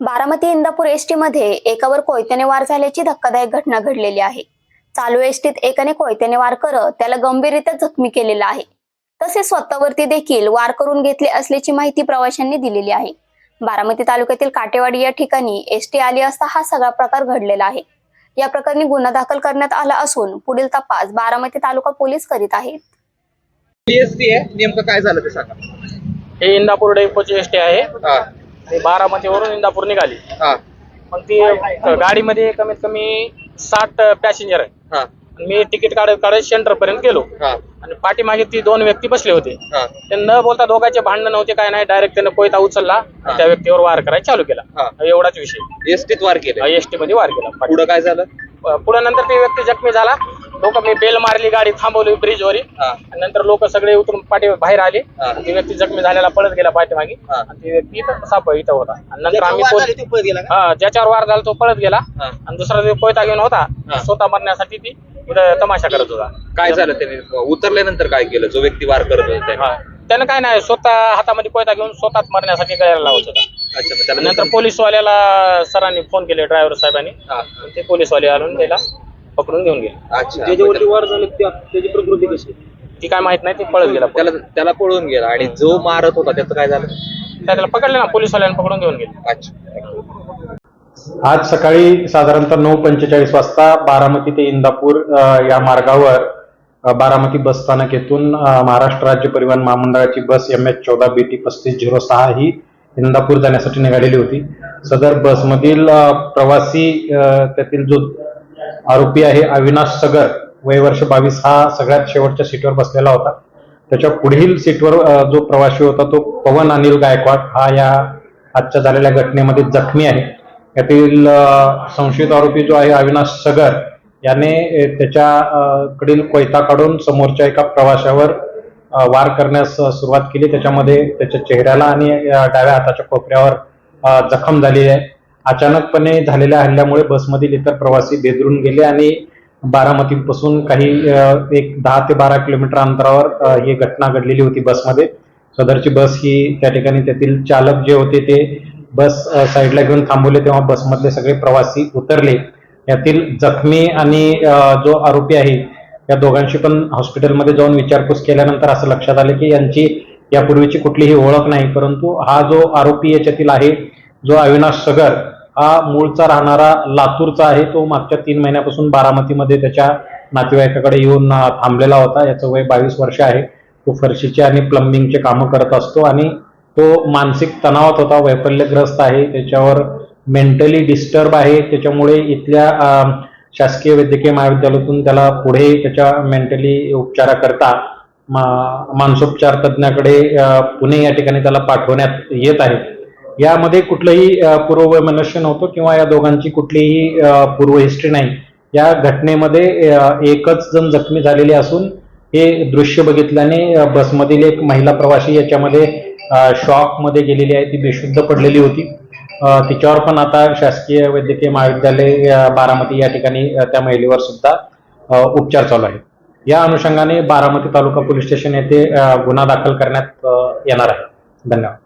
Baramati Indapur ST मध्ये एकावर कोयत्याने वार झाल्याची धक्कादायक घटना घडलेली आहे. चालू एसटीत एकाने कोयत्याने वार करत त्याला गंभीररित्या जखमी केलेला आहे. तसेच स्वतःवरती देखील वार करून घेतले असल्याची माहिती प्रवाशांनी दिलेली आहे. बारामती तालुक्यातील काटेवाडी या ठिकाणी एसटी आली असता हा सगळा प्रकार घडलेला आहे. या प्रकरणी गुन्हा दाखल करण्यात आला असून पुढील तपास बारामती तालुका पोलीस करीत आहेत. नेमकं काय झालं ते सांगा. हे इंदापूर डेपोची एस टी आहे. हा ती बारामतीवरून इंदापूर निघाली. हा. मग ती गाडीमध्ये कमीत कमी साठ पॅसेंजर आहे हा. मी तिकीट काढत काढत सेंटर पर्यंत गेलो. हा. आणि पाठीमागे ती दोन व्यक्ती बसले होते. हा. ते न बोलता दोघांचे भांडण नव्हते काय नाही डायरेक्ट त्यानं कोयता उचलला त्या व्यक्तीवर वार करायला चालू केला. हा. एवढाच विषय. एसटीत वार केले. एस टी मध्ये वार केला. पुढं काय झालं? पुढे नंतर ती व्यक्ती जखमी झाला. लोक मी बेल मारली गाडी थांबवली ब्रिजवर. हा. आणि नंतर लोक सगळे उतरून पाठी बाहेर आले. हा. ती व्यक्ती जखमी झालेला पळत गेला पाठीमागे. हा. आणि ती व्यक्ती इथं साप इथं होता. आणि नंतर आम्ही पोलीस- हा ज्याच्यावर वार झाला तो पळत गेला. हा. आणि दुसरा जो कोयता घेऊन होता हा. स्वतः मरण्यासाठी ती इथं तमाशा करत होता. काय झालं त्याने? उतरल्यानंतर काय केलं? जो व्यक्ती वार करत होता त्याने? हा. त्यानं काय नाही स्वतः हातामध्ये कोयता घेऊन स्वतःच मरण्यासाठी गळ्याला लावत होता. अच्छा मग त्याला नंतर पोलीसवाल्याला सरांनी फोन केले ड्रायव्हर साहेबांनी. हा. ते पोलीसवाले आणून त्याला पकडून घेऊन गेले. अच्छा ज्याच्यावरती वार झाले त्याची प्रकृती कशी? ती काय माहीत नाही ती पळत गेला त्याला त्याला पळून गेला आणि जो मारत होता त्याचं काय झालं? त्याला पकडले ना पोलीसवाल्यानं पकडून घेऊन गेले. अच्छा आज सकाळी साधारणतः नऊ पंचेचाळीस वाजता बारामती ते इंदापूर अ, या मार्गावर अ, बारामती बस स्थानक येथून अ, महाराष्ट्र राज्य परिवहन महामंडळाची बस एम एच चौदा बी टी पस्तीस झिरो सहा ही इंदापूर जाण्यासाठी निघालेली होती. सदर बसमधील अ, प्रवासी अ, त्यातील जो आरोपी आहे अविनाश सगर. वय वर्ष बावीस. हा सगळ्यात शेवटच्या सीटवर बसलेला होता. त्याच्या पुढील सीटवर जो प्रवासी होता तो पवन अनिल गायकवाड. हा या आजच्या झालेल्या घटनेमध्ये जखमी आहे. यातील संशयित आरोपी जो आहे अविनाश सगर याने त्याच्याकडील त्याच्या कडील कोयता काढून समोरच्या एका प्रवाशावर वार करण्यास सुरुवात केली. त्याच्यामध्ये त्याच्या चेहऱ्याला आणि डाव्या हाताच्या कोपऱ्यावर जखम झाली आहे. अचानकपणे झालेल्या हल्ल्यामुळे बसमधील इतर प्रवासी बेदरून गेले आणि बारामतीपासून काही एक दहा ते बारा किलोमीटर अंतरावर ही घटना घडलेली होती बसमध्ये. सदरची बस ही त्या ठिकाणी त्यातील चालक जे होते ते बस साईडला घेऊन थांबवले तेव्हा बसमधले सगळे प्रवासी उतरले. यातील जखमी आणि जो आरोपी आहे या दोघांशी पण हॉस्पिटलमध्ये जाऊन विचारपूस केल्यानंतर असं लक्षात आलं की यांची यापूर्वीची कुठलीही ओळख नाही परंतु हा जो आरोपी याच्यातील आहे जो अविनाश सगर हा मूळचा राहणारा लातूरचा आहे तो मागच्या तीन महिन्यापासून बारामतीमध्ये त्याच्या नातेवाईकाकडे येऊन थांबलेला होता. याचं वय बावीस वर्ष आहे. तो फरशीचे आणि प्लंबिंगचे कामं करत असतो आणि तो मानसिक तणावात होता वैफल्यग्रस्त आहे. त्याच्यावर मेंटली डिस्टर्ब आहे. त्याच्यामुळे इथल्या शासकीय वैद्यकीय महाविद्यालयातून त्याला पुढे त्याच्या मेंटली उपचाराकरता मा- मानसोपचार तज्ज्ञाकडे पुणे या ठिकाणी त्याला पाठवण्यात येत आहे. यामध्ये कुठलंही अ, पूर्ववैमनस्य नव्हतं किंवा या दोघांची कुठलीही पूर्व हिस्ट्री नाही. या घटनेमध्ये एकच जण जखमी झालेले असून हे दृश्य बघितल्याने बसमधील एक महिला प्रवासी याच्यामध्ये शॉकमध्ये गेलेली आहे. ती बेशुद्ध पडलेली होती. तिच्यावर पण आता शासकीय वैद्यकीय महाविद्यालय बारामती या ठिकाणी त्या महिलेवर सुद्धा उपचार चालू आहे या अनुषंगाने बारामती तालुका पोलीस स्टेशन येथे गुन्हा दाखल करण्यात येणार आहे. धन्यवाद.